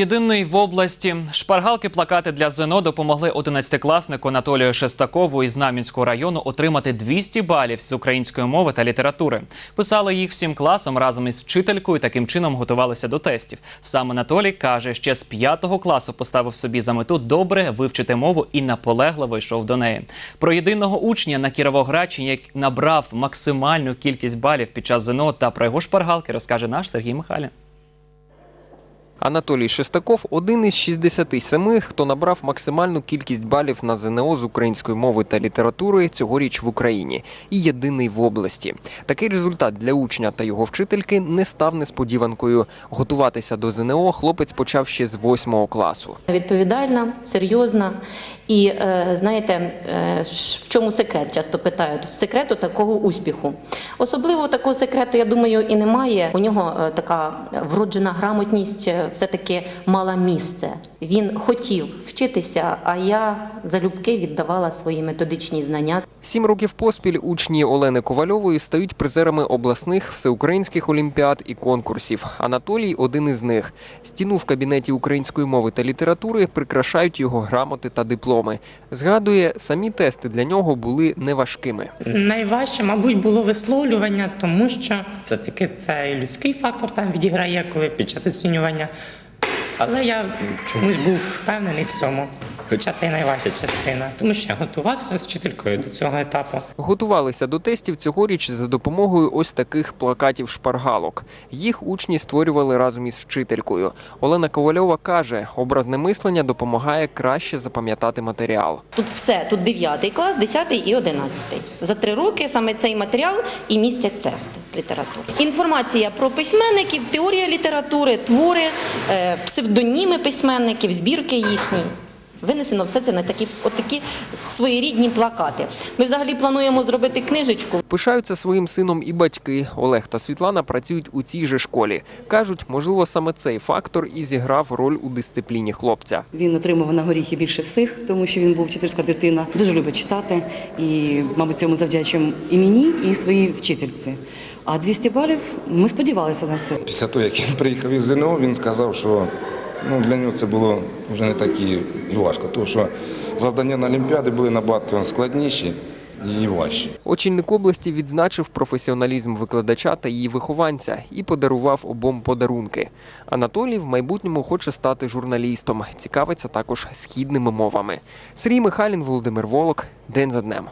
Єдиний в області шпаргалки плакати для ЗНО допомогли 11-класнику Анатолію Шестакову із Знам'янського району отримати 200 балів з української мови та літератури. Писали їх всім класом разом із вчителькою. Таким чином готувалися до тестів. Сам Анатолій каже, ще з 5 класу поставив собі за мету добре вивчити мову і наполегливо йшов до неї. Про єдиного учня на Кіровоградщині, набрав максимальну кількість балів під час ЗНО та про його шпаргалки, розкаже наш Сергій Михайлін. Анатолій Шестаков один із 67, хто набрав максимальну кількість балів на ЗНО з української мови та літератури цьогоріч в Україні і єдиний в області. Такий результат для учня та його вчительки не став несподіванкою. Готуватися до ЗНО хлопець почав ще з 8 класу. Відповідальна, серйозна. І е, знаєте, е, в чому секрет? Часто питають секрету такого успіху. Особливо такого секрету, я думаю, і немає. У нього е, така вроджена грамотність е, все-таки мала місце. Він хотів вчитися, а я залюбки віддавала свої методичні знання. Сім років поспіль учні Олени Ковальової стають призерами обласних всеукраїнських олімпіад і конкурсів. Анатолій один із них. Стіну в кабінеті української мови та літератури прикрашають його грамоти та дипломи. Згадує, самі тести для нього були неважкими. Найважче, мабуть, було висловлювання, тому що все-таки це і людський фактор там відіграє, коли під час оцінювання. Але я чомусь був впевнений в цьому. Хоча це і найважча частина, тому що я готувався з вчителькою до цього етапу. Готувалися до тестів цьогоріч за допомогою ось таких плакатів шпаргалок. Їх учні створювали разом із вчителькою. Олена Ковальова каже, образне мислення допомагає краще запам'ятати матеріал. Тут все, тут 9 клас, 10 і 11. За три роки саме цей матеріал і містять тести з літератури. Інформація про письменників, теорія літератури, твори, е, псевдоніми письменників, збірки їхні. Винесено все це на такі, отакі своєрідні плакати. Ми взагалі плануємо зробити книжечку. Пишаються своїм сином і батьки. Олег та Світлана працюють у цій же школі. Кажуть, можливо, саме цей фактор і зіграв роль у дисципліні хлопця. Він отримав на горіхи більше всіх, тому що він був вчительська дитина. Дуже любить читати і, мабуть, цьому завдячуємо і мені, і своїй вчительці. А 200 балів ми сподівалися на це. Після того, як він приїхав із ЗНО, він сказав, що ну, для нього це було вже не так і важко, тому що завдання на Олімпіади були набагато складніші і важчі. Очільник області відзначив професіоналізм викладача та її вихованця і подарував обом подарунки. Анатолій в майбутньому хоче стати журналістом. Цікавиться також східними мовами. Сергій Михайлін, Володимир Волок. День за днем.